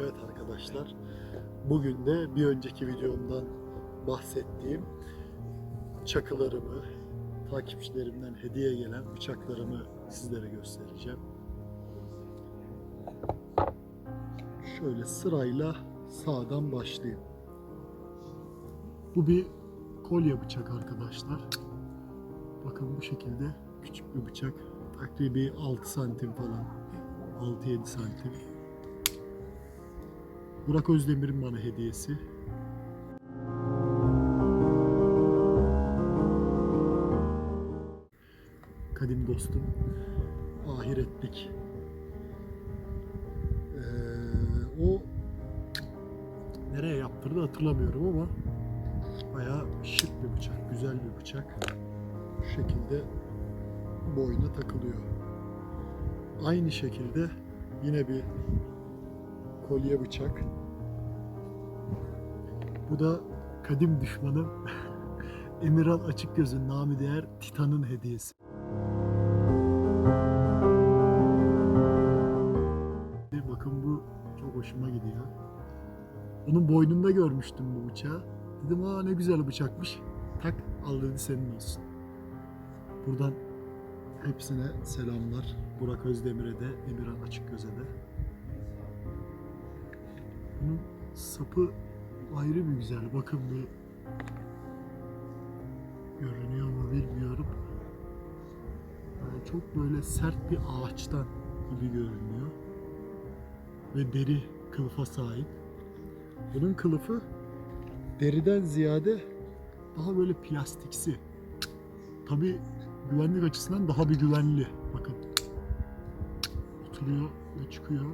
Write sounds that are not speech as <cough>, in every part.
Evet arkadaşlar, bugün de bir önceki videomdan bahsettiğim çakılarımı, takipçilerimden hediye gelen bıçaklarımı sizlere göstereceğim. Şöyle sırayla sağdan başlayayım. Bu bir kolye bıçak arkadaşlar. Bakın bu şekilde küçük bir bıçak. Takribi 6 santim falan. 6-7 santim. Burak Özdemir'in bana hediyesi. Kadim dostum. Ahiretlik. Ee, o nereye yaptırdı hatırlamıyorum ama bayağı şık bir bıçak, güzel bir bıçak. Şu şekilde boyuna takılıyor. Aynı şekilde yine bir kolye bıçak. Bu da kadim düşmanım <laughs> Emirhan Açıkgöz'ün namı değer Titan'ın hediyesi. Bakın bu çok hoşuma gidiyor. Onun boynunda görmüştüm bu bıçağı. Dedim aa ne güzel bıçakmış. Tak al dedi senin olsun. Buradan hepsine selamlar. Burak Özdemir'e de, Emirhan Açıkgöz'e de. Bunun sapı ayrı bir güzel. Bakın bir görünüyor mu bilmiyorum. Yani çok böyle sert bir ağaçtan gibi görünüyor. Ve deri kılıfa sahip. Bunun kılıfı deriden ziyade daha böyle plastiksi. Tabi güvenlik açısından daha bir güvenli. Bakın. Oturuyor ve çıkıyor.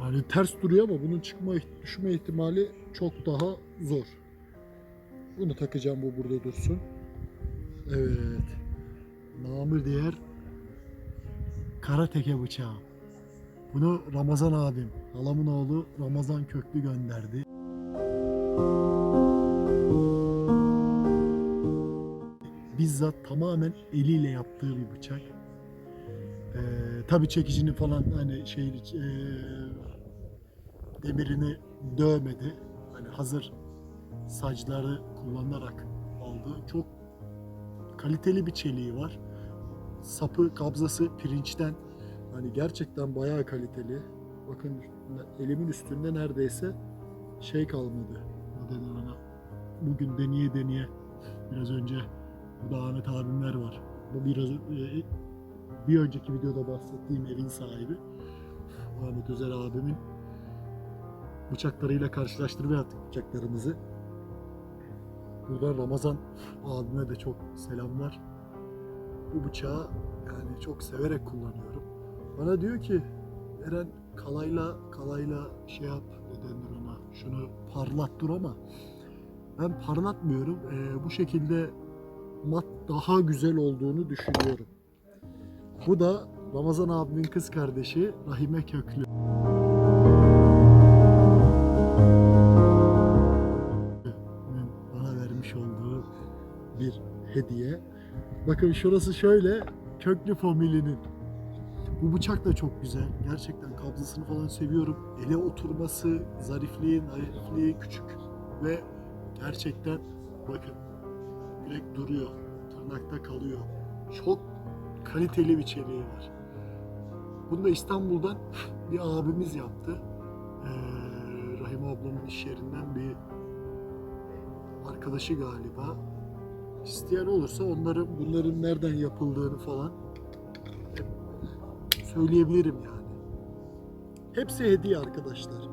Yani ters duruyor ama bunun çıkma düşme ihtimali çok daha zor. Bunu takacağım bu burada dursun. Evet. Namı diğer kara teke bıçağı. Bunu Ramazan abim, halamın oğlu Ramazan Köklü gönderdi. Bizzat tamamen eliyle yaptığı bir bıçak. Ee, tabii çekicini falan hani şey e, demirini dövmedi. Hani hazır sacları kullanarak aldı. Çok kaliteli bir çeliği var. Sapı, kabzası pirinçten hani gerçekten bayağı kaliteli. Bakın elimin üstünde neredeyse şey kalmadı. Ne denir ona? Bugün deneye deneye biraz önce burada Ahmet abimler var. Bu biraz e, bir önceki videoda bahsettiğim evin sahibi Ahmet Özer abimin bıçaklarıyla karşılaştırma yaptık bıçaklarımızı. Buradan Ramazan abime de çok selamlar. Bu bıçağı yani çok severek kullanıyorum. Bana diyor ki Eren kalayla kalayla şey yap denir ona şunu parlat dur ama ben parlatmıyorum. Ee, bu şekilde mat daha güzel olduğunu düşünüyorum. Bu da Ramazan abimin kız kardeşi Rahime Köklü. bana vermiş olduğu bir hediye. Bakın şurası şöyle Köklü Family'nin. Bu bıçak da çok güzel. Gerçekten kabzasını falan seviyorum. Ele oturması, zarifliği, naifliği küçük ve gerçekten bakın direkt duruyor. Tırnakta kalıyor. Çok kaliteli bir çeliği var. Bunu da İstanbul'dan <laughs> bir abimiz yaptı. Ee, Rahim ablamın iş yerinden bir arkadaşı galiba. İsteyen olursa onların bunların nereden yapıldığını falan söyleyebilirim yani. Hepsi hediye arkadaşlar.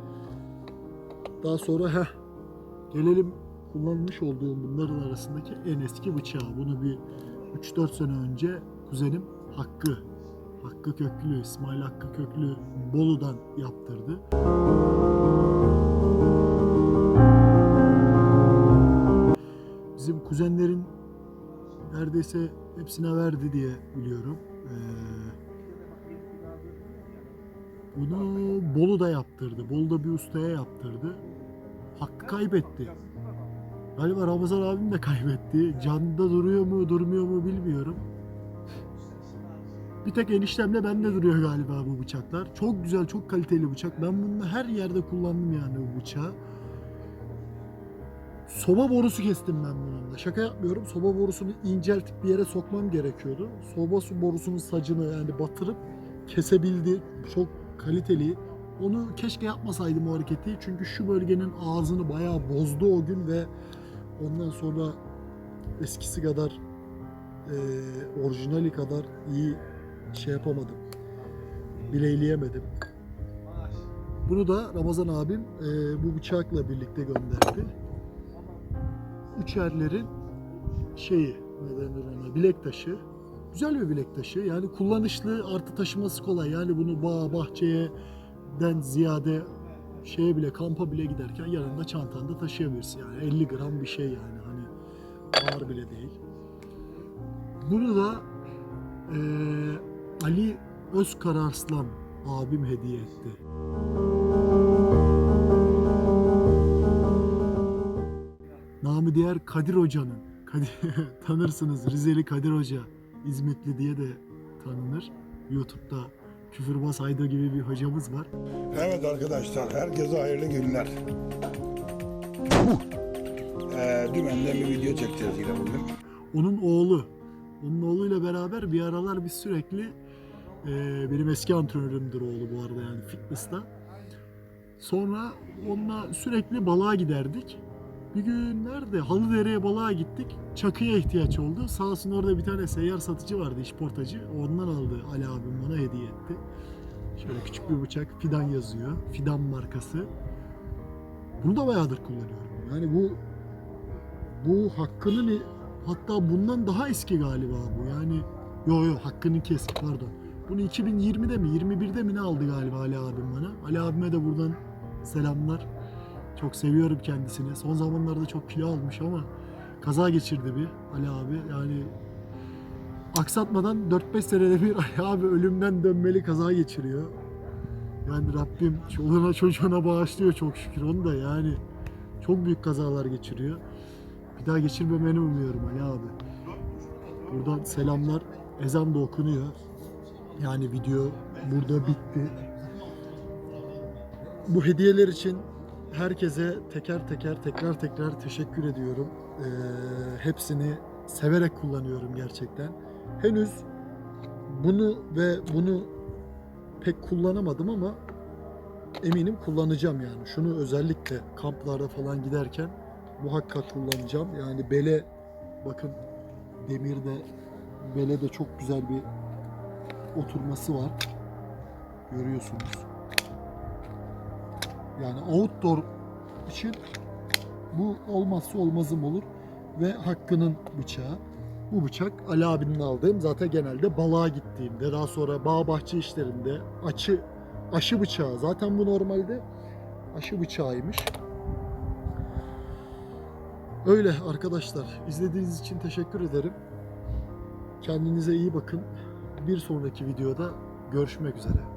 Daha sonra heh, gelelim kullanmış olduğum bunların arasındaki en eski bıçağı. Bunu bir 3-4 sene önce kuzenim Hakkı, Hakkı Köklü, İsmail Hakkı Köklü Bolu'dan yaptırdı. Bizim kuzenlerin neredeyse hepsine verdi diye biliyorum. Ee, bunu Bolu'da yaptırdı. Bolu'da bir ustaya yaptırdı. Hakkı kaybetti. Galiba Ramazan abim de kaybetti. Canında duruyor mu durmuyor mu bilmiyorum. Bir tek eniştemle bende duruyor galiba bu bıçaklar. Çok güzel, çok kaliteli bıçak. Ben bunu her yerde kullandım yani bu bıçağı. Soba borusu kestim ben bununla. Şaka yapmıyorum. Soba borusunu inceltip bir yere sokmam gerekiyordu. Soba su borusunun sacını yani batırıp kesebildi. Çok kaliteli. Onu keşke yapmasaydım o hareketi. Çünkü şu bölgenin ağzını bayağı bozdu o gün ve ondan sonra eskisi kadar e, orijinali kadar iyi şey yapamadım. Bileyleyemedim. Bunu da Ramazan abim e, bu bıçakla birlikte gönderdi. Üçerlerin şeyi ne denir ona bilek taşı. Güzel bir bilek taşı. Yani kullanışlı artı taşıması kolay. Yani bunu bağ bahçeye den ziyade şeye bile kampa bile giderken yanında çantanda taşıyabilirsin. Yani 50 gram bir şey yani hani ağır bile değil. Bunu da eee, Ali Özkararslan abim hediye etti. Namı diğer Kadir Hoca'nın. Kadir, <laughs> tanırsınız Rizeli Kadir Hoca. İzmitli diye de tanınır. YouTube'da Küfürbaz Aydo gibi bir hocamız var. Evet arkadaşlar, herkese hayırlı günler. Ee, dümenden bir video çekeceğiz yine bugün. Onun oğlu. Onun oğluyla beraber bir aralar biz sürekli e, benim eski antrenörümdür oğlu bu arada yani fitness'ta. Sonra onunla sürekli balığa giderdik. Bir gün nerede? Halıdere'ye balığa gittik. Çakıya ihtiyaç oldu. Sağ olsun orada bir tane seyyar satıcı vardı, işportacı. Ondan aldı Ali abim bana hediye etti. Şöyle küçük bir bıçak. Fidan yazıyor. Fidan markası. Bunu da bayağıdır kullanıyorum. Yani bu bu Hakkı'nın hatta bundan daha eski galiba bu. Yani yo yo Hakkı'nın eski pardon. Bunu 2020'de mi 21'de mi ne aldı galiba Ali abim bana. Ali abime de buradan selamlar. Çok seviyorum kendisini. Son zamanlarda çok kilo almış ama kaza geçirdi bir Ali abi. Yani aksatmadan 4-5 senede bir <laughs> Ali abi ölümden dönmeli kaza geçiriyor. Yani Rabbim çoluğuna çocuğuna bağışlıyor çok şükür onu da yani. Çok büyük kazalar geçiriyor. Bir daha geçirmemeni umuyorum Ali abi. Buradan selamlar. Ezan da okunuyor. Yani video burada bitti. Bu hediyeler için herkese teker teker tekrar tekrar teşekkür ediyorum. Ee, hepsini severek kullanıyorum gerçekten. Henüz bunu ve bunu pek kullanamadım ama eminim kullanacağım yani. Şunu özellikle kamplarda falan giderken muhakkak kullanacağım. Yani bele bakın demirde bele de çok güzel bir oturması var. Görüyorsunuz. Yani outdoor için bu olmazsa olmazım olur. Ve Hakkı'nın bıçağı. Bu bıçak Ali abinin aldığım zaten genelde balığa gittiğimde daha sonra bağ bahçe işlerinde açı aşı bıçağı. Zaten bu normalde aşı bıçağıymış. Öyle arkadaşlar. izlediğiniz için teşekkür ederim. Kendinize iyi bakın. Bir sonraki videoda görüşmek üzere.